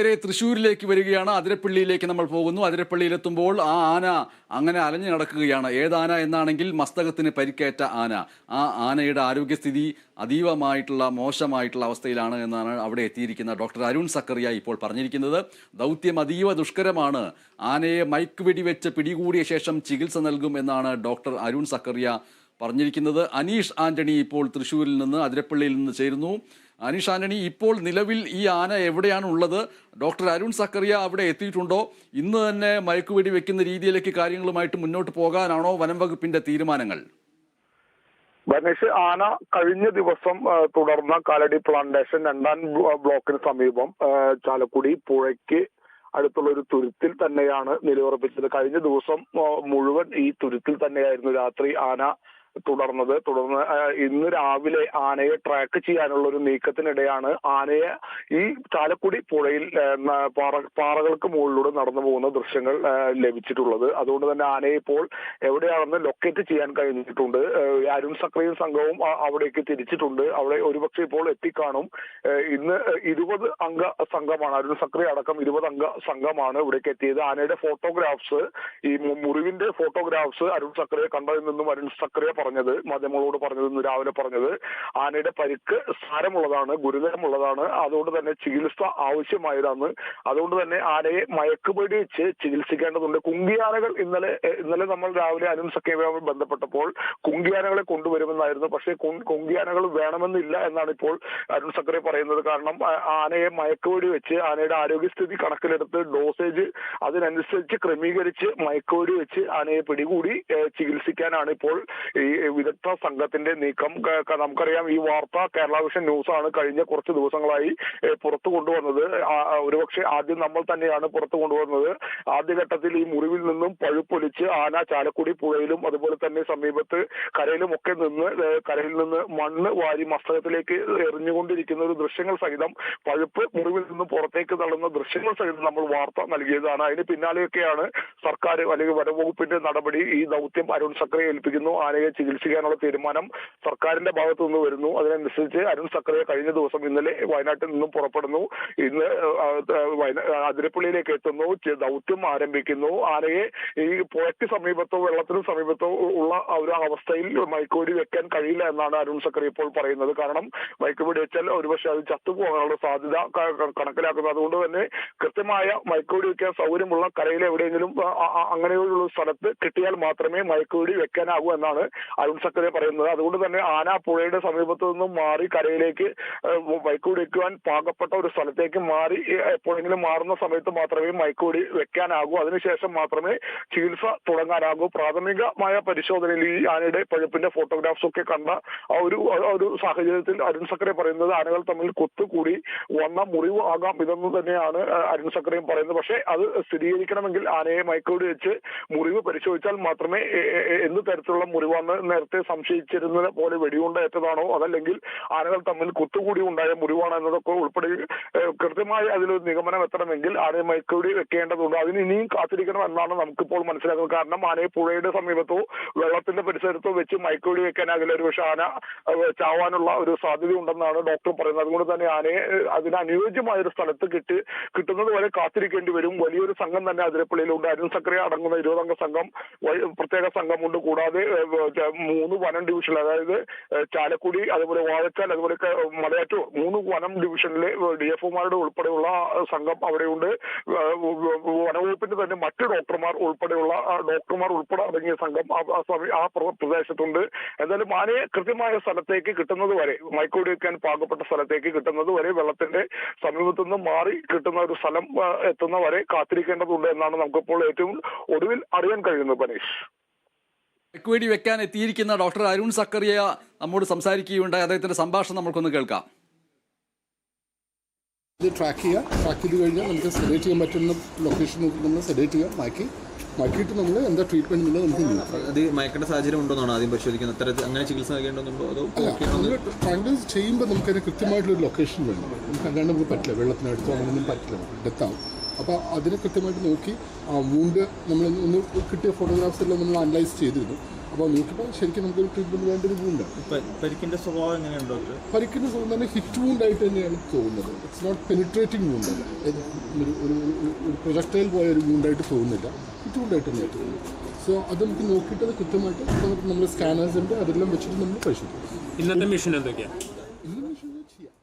നേരെ തൃശ്ശൂരിലേക്ക് വരികയാണ്. അതിരപ്പള്ളിയിലേക്ക് നമ്മൾ പോകുന്നു. അതിരപ്പള്ളിയിലെത്തുമ്പോൾ ആ ആന അങ്ങനെ അലഞ്ഞു നടക്കുകയാണ്. ഏതാന എന്നാണെങ്കിൽ മസ്തകത്തിന് പരിക്കേറ്റ ആന. ആ ആനയുടെ ആരോഗ്യസ്ഥിതി അതീവമായിട്ടുള്ള മോശമായിട്ടുള്ള അവസ്ഥയിലാണ് എന്നാണ് അവിടെ എത്തിയിരിക്കുന്ന ഡോക്ടർ അരുൺ സക്കറിയ ഇപ്പോൾ പറഞ്ഞിരിക്കുന്നത്. ദൗത്യം അതീവ ദുഷ്കരമാണ്. ആനയെ മയക്ക് വെടിവെച്ച് പിടികൂടിയ ശേഷം ചികിത്സ നൽകും എന്നാണ് ഡോക്ടർ അരുൺ സക്കറിയ പറഞ്ഞിരിക്കുന്നത്. അനീഷ് ആന്റണി ഇപ്പോൾ തൃശ്ശൂരിൽ നിന്ന് അതിരപ്പള്ളിയിൽ നിന്ന് ചേരുന്നു. അനീഷ് ആന്റണി ഇപ്പോൾ നിലവിൽ ഈ ആന എവിടെയാണ് ഉള്ളത് ഡോക്ടർ അരുൺ സക്കറിയ അവിടെ എത്തിയിട്ടുണ്ടോ? ഇന്ന് തന്നെ മയക്കുവെടി വെക്കുന്ന രീതിയിലേക്ക് കാര്യങ്ങളുമായിട്ട് മുന്നോട്ട് പോകാനാണോ വനം വകുപ്പിന്റെ തീരുമാനങ്ങൾ? ബനേഷ് ആന കഴിഞ്ഞ ദിവസം തുടർന്ന കാലടി പ്ലാന്റേഷൻ രണ്ടാം ബ്ലോ- ബ്ലോക്കിന് സമീപം ചാലക്കുടി പുഴയ്ക്ക് അടുത്തുള്ള ഒരു തുരുത്തിൽ തന്നെയാണ് നിലയുറപ്പിച്ചത്. കഴിഞ്ഞ ദിവസം മുഴുവൻ ഈ തുരുത്തിൽ തന്നെയായിരുന്നു രാത്രി ആന തുടർന്നത്. തുടർന്ന് ഇന്ന് രാവിലെ ആനയെ ട്രാക്ക് ചെയ്യാനുള്ള ഒരു നീക്കത്തിനിടെയാണ് ആനയെ ഈ ചാലക്കുടി പുഴയിൽ പാറകൾക്ക് മുകളിലൂടെ നടന്നു പോകുന്ന ദൃശ്യങ്ങൾ ലഭിച്ചിട്ടുള്ളത്. അതുകൊണ്ട് തന്നെ ആനയെ ഇപ്പോൾ എവിടെയാണെന്ന് ലൊക്കേറ്റ് ചെയ്യാൻ കഴിഞ്ഞിട്ടുണ്ട്. അരുൺ സക്രിയും സംഘവും അവിടേക്ക് തിരിച്ചിട്ടുണ്ട്. അവിടെ ഒരുപക്ഷെ ഇപ്പോൾ എത്തിക്കാണും. ഇന്ന് ഇരുപത് അംഗ സംഘമാണ് അരുൺ സക്രി അടക്കം ഇരുപത് അംഗ സംഘമാണ് ഇവിടേക്ക് എത്തിയത്. ആനയുടെ ഫോട്ടോഗ്രാഫ്സ് ഈ മുറിവിന്റെ ഫോട്ടോഗ്രാഫ്സ് അരുൺ സക്രിയെ കണ്ടതിൽ നിന്നും അരുൺ സക്രിയ പറഞ്ഞത് മാധ്യമങ്ങളോട് പറഞ്ഞത് ഇന്ന് രാവിലെ പറഞ്ഞത്. ആനയുടെ പരിക്ക് സാരമുള്ളതാണ് ഗുരുതരമുള്ളതാണ്. അതുകൊണ്ട് തന്നെ ചികിത്സ ആവശ്യമായതാണ്. അതുകൊണ്ട് തന്നെ ആനയെ മയക്കുപടി വെച്ച് ചികിത്സിക്കേണ്ടതുണ്ട്. കുങ്കിയാനകൾ ഇന്നലെ ഇന്നലെ നമ്മൾ രാവിലെ അരുൺ സഖ്യവുമായി ബന്ധപ്പെട്ടപ്പോൾ കുങ്കിയാനകളെ കൊണ്ടുവരുമെന്നായിരുന്നു. പക്ഷേ കുങ്കിയാനകൾ വേണമെന്നില്ല എന്നാണ് ഇപ്പോൾ അരുൺ സക്രിയ പറയുന്നത്. കാരണം ആനയെ മയക്കുവെടി വെച്ച് ആനയുടെ ആരോഗ്യസ്ഥിതി കണക്കിലെടുത്ത് ഡോസേജ് അതിനനുസരിച്ച് ക്രമീകരിച്ച് മയക്കുവെടി വെച്ച് ആനയെ പിടികൂടി ചികിത്സിക്കാനാണ് ഇപ്പോൾ ഈ വിദഗ്ധ സംഘത്തിന്റെ നീക്കം. നമുക്കറിയാം ഈ വാർത്ത കേരള വിഷൻ ന്യൂസ് ആണ് കഴിഞ്ഞ കുറച്ച് ദിവസങ്ങളായി പുറത്തു കൊണ്ടുവന്നത്. ഒരുപക്ഷെ ആദ്യം നമ്മൾ തന്നെയാണ് പുറത്തു കൊണ്ടുവന്നത്. ആദ്യഘട്ടത്തിൽ ഈ മുറിവിൽ നിന്നും പഴുപ്പൊലിച്ച് ആന ചാലക്കുടി പുഴയിലും അതുപോലെ തന്നെ സമീപത്ത് കരയിലും ഒക്കെ നിന്ന് കരയിൽ നിന്ന് മണ്ണ് വാരി മസ്തകത്തിലേക്ക് എറിഞ്ഞുകൊണ്ടിരിക്കുന്ന ഒരു ദൃശ്യങ്ങൾ സഹിതം പഴുപ്പ് മുറിവിൽ നിന്നും പുറത്തേക്ക് തള്ളുന്ന ദൃശ്യങ്ങൾ സഹിതം നമ്മൾ വാർത്ത നൽകിയതാണ്. അതിന് പിന്നാലെയൊക്കെയാണ് സർക്കാർ അല്ലെങ്കിൽ വനംവകുപ്പിന്റെ നടപടി ഈ ദൗത്യം അരുൺ സക്രയെ ഏൽപ്പിക്കുന്നു. ആനയെ ചികിത്സിക്കാനുള്ള തീരുമാനം സർക്കാരിന്റെ ഭാഗത്തു നിന്ന് വരുന്നു. അതിനനുസരിച്ച് അരുൺ സക്കറിയ കഴിഞ്ഞ ദിവസം ഇന്നലെ വയനാട്ടിൽ നിന്നും പുറപ്പെടുന്നു. ഇന്ന് അതിരപ്പള്ളിയിലേക്ക് എത്തുന്നു. ദൗത്യം ആരംഭിക്കുന്നു. ആനയെ ഈ പുഴയ്ക്ക് സമീപത്തോ വെള്ളത്തിന് സമീപത്തോ ഉള്ള ഒരു അവസ്ഥയിൽ മയക്കുവെടി വെക്കാൻ കഴിയില്ല എന്നാണ് അരുൺ സക്കറി ഇപ്പോൾ പറയുന്നത്. കാരണം മൈക്കോടി വെച്ചാൽ ഒരുപക്ഷെ അത് ചത്തുപോകാനുള്ള സാധ്യത കണക്കിലാക്കുന്നത് അതുകൊണ്ട് തന്നെ കൃത്യമായ മൈക്കോടി വെക്കാൻ സൗകര്യമുള്ള കരയിൽ എവിടെയെങ്കിലും അങ്ങനെയുള്ള സ്ഥലത്ത് കിട്ടിയാൽ മാത്രമേ മയക്കുവെടി വെക്കാനാകൂ എന്നാണ് അരുൺ സക്കരെ പറയുന്നത്. അതുകൊണ്ട് തന്നെ ആന പുഴയുടെ സമീപത്തു നിന്നും മാറി കരയിലേക്ക് മൈക്കൂടി വെക്കുവാൻ പാകപ്പെട്ട ഒരു സ്ഥലത്തേക്ക് മാറി എപ്പോഴെങ്കിലും മാറുന്ന സമയത്ത് മാത്രമേ മൈക്കൂടി വെക്കാനാകൂ. അതിനുശേഷം മാത്രമേ ചികിത്സ തുടങ്ങാനാകൂ. പ്രാഥമികമായ പരിശോധനയിൽ ഈ ആനയുടെ പഴുപ്പിന്റെ ഫോട്ടോഗ്രാഫ്സ് ഒക്കെ കണ്ട ആ ഒരു ഒരു സാഹചര്യത്തിൽ അരുൺ സക്കറെ പറയുന്നത് ആനകൾ തമ്മിൽ കൊത്തുകൂടി വന്ന മുറിവ് ആകാം ഇതെന്ന് തന്നെയാണ് അരുൺ സക്കരയും പറയുന്നത്. പക്ഷേ അത് സ്ഥിരീകരിക്കണമെങ്കിൽ ആനയെ മൈക്കൂടി വെച്ച് മുറിവ് പരിശോധിച്ചാൽ മാത്രമേ എന്ത് തരത്തിലുള്ള മുറിവാണ് നേരത്തെ സംശയിച്ചിരുന്ന പോലെ വെടിയുണ്ടേറ്റതാണോ അതല്ലെങ്കിൽ ആനകൾ തമ്മിൽ കുത്തുകൂടി ഉണ്ടായ മുറിവാണോ എന്നതൊക്കെ ഉൾപ്പെടെ കൃത്യമായി അതിലൊരു നിഗമനം എത്തണമെങ്കിൽ ആനയെ മയക്കുവെടി വെക്കേണ്ടതുണ്ട്. അതിന് ഇനിയും കാത്തിരിക്കണം എന്നാണ് നമുക്കിപ്പോൾ മനസ്സിലാക്കുന്നത് കാരണം ആനയെ പുഴയുടെ സമീപത്തോ വെള്ളത്തിന്റെ പരിസരത്തോ വെച്ച് മയക്കുവെടി വെക്കാനാകില്ല ഒരു പക്ഷെ ആന ചാവാനുള്ള ഒരു സാധ്യത ഉണ്ടെന്നാണ് ഡോക്ടർ പറയുന്നത്. അതുകൊണ്ട് തന്നെ ആനയെ അതിന് അനുയോജ്യമായ ഒരു സ്ഥലത്ത് കിട്ടി കിട്ടുന്നത് വരെ കാത്തിരിക്കേണ്ടി വരും. വലിയൊരു സംഘം തന്നെ അതിരപ്പള്ളിയിലുണ്ട്. അരുൺ സക്രിയ അടങ്ങുന്ന ഇരുപതംഗ സംഘം പ്രത്യേക സംഘമുണ്ട്. കൂടാതെ മൂന്ന് വനം ഡിവിഷൻ അതായത് ചാലക്കുടി അതുപോലെ വാഴച്ചാൽ അതുപോലെ മലയാറ്റൂർ മൂന്ന് വനം ഡിവിഷനിലെ ഡി എഫ് ഒമാരുടെ ഉൾപ്പെടെയുള്ള സംഘം അവിടെയുണ്ട്. വനവകുപ്പിന്റെ തന്നെ മറ്റ് ഡോക്ടർമാർ ഉൾപ്പെടെയുള്ള ഡോക്ടർമാർ ഉൾപ്പെടെ അടങ്ങിയ സംഘം ആ- പ്രദേശത്തുണ്ട്. എന്തായാലും ആനയെ കൃത്യമായ സ്ഥലത്തേക്ക് കിട്ടുന്നത് വരെ മൈക്കോടിയൊക്കെ പാകപ്പെട്ട സ്ഥലത്തേക്ക് കിട്ടുന്നത് വരെ വെള്ളത്തിന്റെ സമീപത്തു നിന്ന് മാറി കിട്ടുന്ന ഒരു സ്ഥലം എത്തുന്ന വരെ കാത്തിരിക്കേണ്ടതുണ്ട് എന്നാണ് നമുക്കിപ്പോൾ ഏറ്റവും ഒടുവിൽ അറിയാൻ കഴിയുന്നത് പനീഷ്. മയക്കുവെടി വെക്കാൻ എത്തിയിരിക്കുന്ന ഡോക്ടർ അരുൺ സക്കറിയ നമ്മോട് സംസാരിക്കുകയുണ്ടായി. അദ്ദേഹത്തിന്റെ സംഭാഷണം നമുക്കൊന്ന് കേൾക്കാം. ഇത് ട്രാക്ക് ചെയ്യുക ട്രാക്ക് ചെയ്ത് കഴിഞ്ഞാൽ നമുക്ക് സെഡേറ്റ് ചെയ്യാൻ പറ്റുന്ന ലൊക്കേഷൻ നോക്കി നമ്മൾ സെഡേറ്റ് ചെയ്യുക മാക്കി മാക്കിയിട്ട് നമ്മൾ എന്താ ട്രീറ്റ്മെന്റ് എന്നുള്ളത് നമുക്ക് നോക്കാം. അത് മയക്കേണ്ട സാഹചര്യം ഉണ്ടോന്നാണ് ആദ്യം പരിശോധിക്കുന്നത്. അത്തരത്തിൽ അങ്ങനെ ചികിത്സ നൽകേണ്ടതുണ്ടോ അതോ അല്ല നമ്മൾ ട്രാങ്കുലൈസ് ചെയ്യുമ്പോൾ നമുക്കതിന് കൃത്യമായിട്ടുള്ളൊരു ലൊക്കേഷൻ വേണം. നമുക്ക് അല്ലാണ്ട് നമുക്ക് പറ്റില്ല. വെള്ളത്തിനടുത്തോ അങ്ങനെയൊന്നും പറ്റില്ല. ഡെത്താവും അപ്പോൾ അതിനെ കൃത്യമായിട്ട് നോക്കി ആ വൂണ്ട് നമ്മൾ ഒന്ന് കിട്ടിയ ഫോട്ടോഗ്രാഫ്സ് എല്ലാം നമ്മൾ അനലൈസ് ചെയ്തിരുന്നു. അപ്പോൾ നോക്കിയപ്പോൾ ശരിക്കും നമുക്ക് ട്രീറ്റ്മെന്റ് വേണ്ട ഒരു വൂണ്ടാണ് പരിക്കിന്റെ പരിക്കിന്റെ സ്വഭാവം എങ്ങനെയാണ് ഡോക്ടർ പരിക്കിന്റെ സ്വഭാവം തന്നെ ഹിറ്റ് വൂണ്ടായിട്ട് തന്നെയാണ് തോന്നുന്നത്. ഇറ്റ്സ് നോട്ട് പെനിട്രേറ്റിംഗ് വൂണ്ട് ഒരു ഒരു പ്രൊജക്ടൈൽ പോയ ഒരു വൂണ്ടായിട്ട് തോന്നുന്നില്ല. ഹിറ്റ് വൂണ്ടായിട്ട് തന്നെയാണ് തോന്നുന്നത്. സോ അത് നമുക്ക് നോക്കിയിട്ട് അത് കൃത്യമായിട്ട് നമുക്ക് നമ്മൾ സ്കാനേഴ്സ് ഉണ്ട് അതെല്ലാം വെച്ചിട്ട് നമ്മൾ പരിശോധിക്കും. ഇന്നത്തെ മിഷൻ എന്തൊക്കെയാണ് ഇന്ന് മെഷീൻ ചെയ്യാം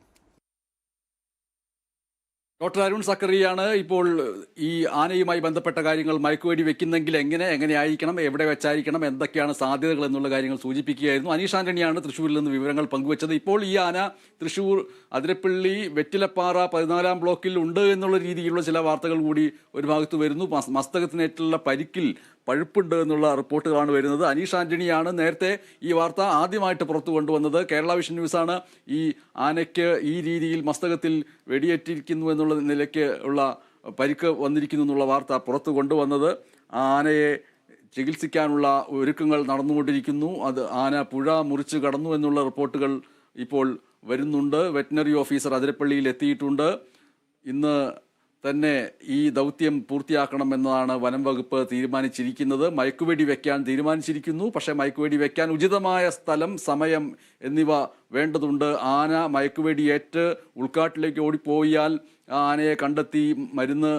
ഡോക്ടർ അരുൺ സക്കറിയാണ് ഇപ്പോൾ ഈ ആനയുമായി ബന്ധപ്പെട്ട കാര്യങ്ങൾ മയക്കുവേടി വെക്കുന്നെങ്കിൽ എങ്ങനെ എങ്ങനെയായിരിക്കണം എവിടെ വെച്ചായിരിക്കണം എന്തൊക്കെയാണ് സാധ്യതകൾ എന്നുള്ള കാര്യങ്ങൾ സൂചിപ്പിക്കുകയായിരുന്നു. അനീഷ് ആന്റണിയാണ് തൃശ്ശൂരിൽ നിന്ന് വിവരങ്ങൾ പങ്കുവച്ചത്. ഇപ്പോൾ ഈ ആന തൃശ്ശൂർ അതിരപ്പള്ളി വെറ്റിലപ്പാറ പതിനാലാം ബ്ലോക്കിൽ ഉണ്ട് എന്നുള്ള രീതിയിലുള്ള ചില വാർത്തകൾ കൂടി ഒരു ഭാഗത്ത് വരുന്നു. മസ്- മസ്തകത്തിനേറ്റുള്ള പരിക്കിൽ പഴുപ്പുണ്ട് എന്നുള്ള റിപ്പോർട്ടുകളാണ് വരുന്നത്. അനീഷ് ആന്റണിയാണ് നേരത്തെ ഈ വാർത്ത ആദ്യമായിട്ട് പുറത്തു കൊണ്ടുവന്നത്. കേരള വിഷൻ ന്യൂസാണ് ഈ ആനയ്ക്ക് ഈ രീതിയിൽ മസ്തകത്തിൽ വെടിയേറ്റിരിക്കുന്നു എന്നുള്ള നിലയ്ക്ക് ഉള്ള പരിക്ക് വന്നിരിക്കുന്നു എന്നുള്ള വാർത്ത പുറത്തു കൊണ്ടുവന്നത്. ആ ആനയെ ചികിത്സിക്കാനുള്ള ഒരുക്കങ്ങൾ നടന്നുകൊണ്ടിരിക്കുന്നു. അത് ആന പുഴ മുറിച്ച് കടന്നു എന്നുള്ള റിപ്പോർട്ടുകൾ ഇപ്പോൾ വരുന്നുണ്ട്. വെറ്റിനറി ഓഫീസർ അതിരപ്പള്ളിയിൽ എത്തിയിട്ടുണ്ട്. ഇന്ന് തന്നെ ഈ ദൗത്യം പൂർത്തിയാക്കണമെന്നതാണ് വനം വകുപ്പ് തീരുമാനിച്ചിരിക്കുന്നത്. മയക്കുവെടി വെക്കാൻ തീരുമാനിച്ചിരിക്കുന്നു. പക്ഷേ മയക്കുവെടി വെക്കാൻ ഉചിതമായ സ്ഥലം സമയം എന്നിവ വേണ്ടതുണ്ട്. ആന മയക്കുവെടിയേറ്റ് ഉൾക്കാട്ടിലേക്ക് ഓടിപ്പോയാൽ ആ ആനയെ കണ്ടെത്തി മരുന്ന്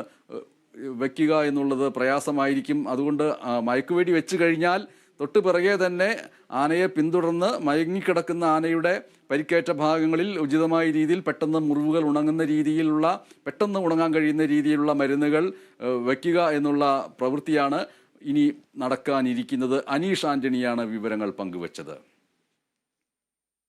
വയ്ക്കുക എന്നുള്ളത് പ്രയാസമായിരിക്കും. അതുകൊണ്ട് മയക്കുവെടി വെച്ച് കഴിഞ്ഞാൽ തൊട്ടു പിറകെ തന്നെ ആനയെ പിന്തുടർന്ന് മയങ്ങിക്കിടക്കുന്ന ആനയുടെ പരിക്കേറ്റ ഭാഗങ്ങളിൽ ഉചിതമായ രീതിയിൽ പെട്ടെന്ന് മുറിവുകൾ ഉണങ്ങുന്ന രീതിയിലുള്ള പെട്ടെന്ന് ഉണങ്ങാൻ കഴിയുന്ന രീതിയിലുള്ള മരുന്നുകൾ വയ്ക്കുക എന്നുള്ള പ്രവൃത്തിയാണ് ഇനി നടക്കാനിരിക്കുന്നത്. അനീഷ് ആന്റണിയാണ് വിവരങ്ങൾ പങ്കുവച്ചത്.